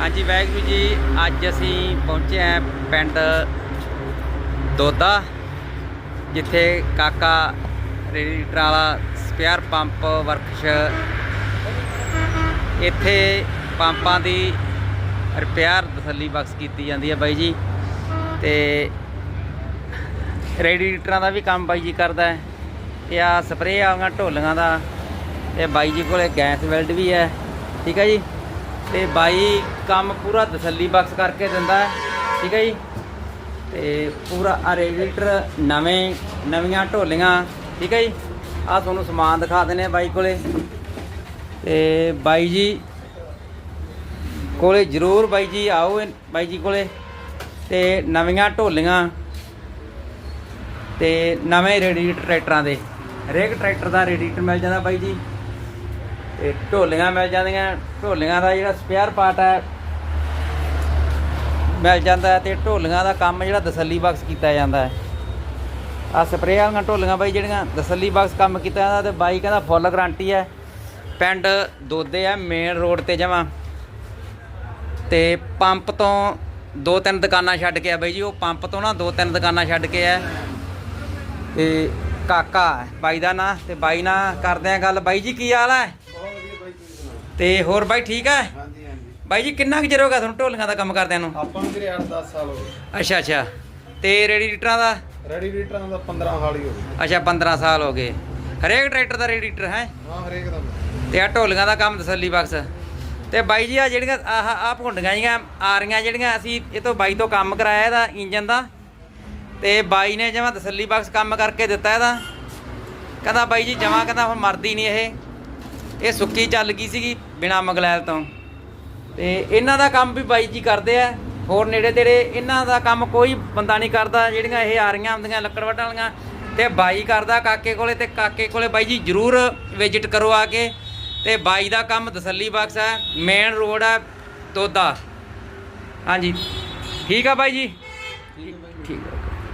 ਹਾਂਜੀ ਵਾਹਿਗੁਰੂ ਜੀ, ਅੱਜ ਅਸੀਂ ਪਹੁੰਚੇ ਹਾਂ ਪਿੰਡ ਦੋਦਾ, ਜਿੱਥੇ ਕਾਕਾ ਰੇਡੀਏਟਰ ਵਾਲਾ ਸਪੇਅਰ ਪੰਪ ਵਰਕਸ਼ ਇੱਥੇ ਪੰਪਾਂ ਦੀ ਰਿਪੇਅਰ ਤਸੱਲੀ ਬਖਸ਼ ਕੀਤੀ ਜਾਂਦੀ ਹੈ ਬਾਈ ਜੀ। ਤੇ ਰੇਡੀਏਟਰਾਂ ਦਾ ਵੀ ਕੰਮ ਬਾਈ ਜੀ ਕਰਦਾ ਹੈ। ਤੇ ਆ ਸਪਰੇਅ ਵਾਲੀਆਂ ਢੋਲੀਆਂ ਦਾ ਤੇ ਬਾਈ ਜੀ ਕੋਲੇ ਗੈਸ ਵੈਲਡ ਵੀ ਹੈ। ਠੀਕ ਹੈ ਜੀ? ਤੇ ਬਾਈ ਕੰਮ ਪੂਰਾ ਤਸੱਲੀ ਬਖਸ਼ ਕਰਕੇ ਦਿੰਦਾ ਹੈ। ਠੀਕ ਹੈ ਜੀ? ਤੇ ਪੂਰਾ ਆ ਰੇਡੀਏਟਰ ਨਵੇਂ, ਨਵੀਆਂ ਢੋਲੀਆਂ। ਠੀਕ ਹੈ ਜੀ? ਆ ਤੁਹਾਨੂੰ ਸਮਾਨ ਦਿਖਾ ਦਿੰਦੇ ਬਾਈ ਕੋਲੇ। ਤੇ ਬਾਈ ਜੀ ਕੋਲੇ ਜ਼ਰੂਰ ਬਾਈ ਜੀ ਆਓ ਬਾਈ ਜੀ ਕੋਲੇ। ਤੇ ਨਵੀਆਂ ਢੋਲੀਆਂ ਤੇ ਨਵੇਂ ਰੇਡੀਏਟਰ ਟਰੈਕਟਰਾਂ ਦੇ। ਹਰੇਕ ਟਰੈਕਟਰ ਦਾ ਰੇਡੀਏਟਰ ਮਿਲ ਜਾਂਦਾ ਬਾਈ ਜੀ। ਤੇ ਢੋਲੀਆਂ ਮਿਲ ਜਾਂਦੀਆਂ ਢੋਲੀਆਂ ਦਾ ਜਿਹੜਾ ਸਪੇਅਰ ਪਾਰਟ ਹੈ, ਮਿਲ ਜਾਂਦਾ ਹੈ ਤੇ ਢੋਲੀਆਂ ਦਾ ਕੰਮ ਜਿਹੜਾ ਤਸੱਲੀ ਬਖਸ਼ ਕੀਤਾ ਜਾਂਦਾ ਹੈ। ਆ ਸਪਰੇਅ ਵਾਲੀਆਂ ਢੋਲੀਆਂ ਬਾਈ, ਜਿਹੜੀਆਂ ਤਸੱਲੀ ਬਖਸ਼ ਕੰਮ ਕੀਤਾ ਜਾਂਦਾ ਤੇ ਬਾਈ ਕਹਿੰਦਾ ਫੁੱਲ ਗਾਰੰਟੀ ਹੈ। ਪਿੰਡ ਦੋਦੇ ਆ ਮੇਨ ਰੋਡ ਤੇ ਜਮਾ। ਤੇ ਪੰਪ ਤੋਂ ਦੋ ਤਿੰਨ ਦੁਕਾਨਾਂ ਛੱਡ ਕੇ ਆ ਬਾਈ ਜੀ, ਉਹ ਪੰਪ ਤੋਂ ਨਾ ਦੋ ਤਿੰਨ ਦੁਕਾਨਾਂ ਛੱਡ ਕੇ ਆ। ਤੇ ਕਾਕਾ ਬਾਈ ਦਾ ਨਾਂ ਤੇ ਬਾਈ ਨਾਲ ਕਰਦੇ ਆ ਗੱਲ। ਬਾਈ ਜੀ, ਕੀ ਹਾਲ ਹੈ? ਤੇ ਹੋਰ ਬਾਈ ਠੀਕ ਹੈ ਹਾਂਜੀ ਹਾਂਜੀ। ਬਾਈ ਜੀ ਕਿੰਨਾ ਕੁ ਚਿਰ ਹੋ ਗਿਆ ਤੁਹਾਨੂੰ ਢੋਲੀਆਂ ਦਾ ਕੰਮ ਕਰਦਿਆਂ ਨੂੰ? ਆਪਾਂ ਨੂੰ ਵੀਰੇ 8-10 ਸਾਲ ਹੋ ਗਏ। ਅੱਛਾ ਅੱਛਾ। ਤੇ ਰੇਡੀਏਟਰਾਂ ਦਾ? ਰੈਡੀਏਟਰਾਂ ਦਾ 15 ਹਾਲ ਹੀ ਹੋ ਗਏ। ਅੱਛਾ 15 ਸਾਲ ਹੋ ਗਏ। ਹਰੇਕ ਟਰੈਕਟਰ ਦਾ ਰੇਡੀਏਟਰ ਹੈ? ਹਾਂ ਹਰੇਕ ਦਾ। ਤੇ ਆ ਢੋਲੀਆਂ ਦਾ ਕੰਮ ਤਸੱਲੀ ਬਖਸ਼। ਤੇ ਬਾਈ ਜੀ ਆ ਜਿਹੜੀਆਂ ਆਹ ਆ ਭੁੰਡੀਆਂ ਜੀਆਂ ਆ ਰਹੀਆਂ ਜਿਹੜੀਆਂ ਅਸੀਂ ਇਹ ਤੋਂ ਬਾਈ ਤੋਂ ਕੰਮ ਕਰਾਇਆ ਇਹਦਾ ਇੰਜਨ ਦਾ। ਤੇ ਬਾਈ ਨੇ ਜਮਾ ਤਸੱਲੀ ਬਖਸ਼ ਕੰਮ ਕਰਕੇ ਦਿੱਤਾ ਇਹਦਾ। ਕਹਿੰਦਾ ਬਾਈ ਜੀ ਜਮਾ ਕਹਿੰਦਾ ਹੁਣ ਮਰਦੀ ਨਹੀਂ ਇਹ। ਇਹ ਸੁੱਕੀ ਚੱਲ ਗਈ ਸੀਗੀ ਬਿਨਾ ਮਗਲੈਲ ਤੋਂ। ਤੇ ਇਹਨਾਂ ਦਾ ਕੰਮ ਵੀ ਬਾਈ ਜੀ ਕਰਦੇ ਆ। ਹੋਰ ਨੇੜੇ ਤੇੜੇ ਇਹਨਾਂ ਦਾ ਕੰਮ ਕੋਈ ਬੰਦਾ ਨਹੀਂ ਕਰਦਾ, ਜਿਹੜੀਆਂ ਇਹ ਆ ਰਹੀਆਂ ਹੁੰਦੀਆਂ ਲੱਕੜ ਵੱਢਣ ਵਾਲੀਆਂ। ਤੇ ਬਾਈ ਕਰਦਾ ਕਾਕੇ ਕੋਲੇ ਤੇ ਕਾਕੇ ਕੋਲੇ ਬਾਈ ਜੀ ਜਰੂਰ ਵਿਜ਼ਿਟ ਕਰੋ ਆ ਕੇ। ਤੇ ਬਾਈ ਦਾ ਕੰਮ ਤਸੱਲੀ ਬਖਸ਼ ਹੈ ਮੇਨ ਰੋਡ ਹੈ ਤੋਦਾ। ਹਾਂਜੀ। ਠੀਕ ਆ ਬਾਈ ਜੀ? ਠੀਕ ਹੈ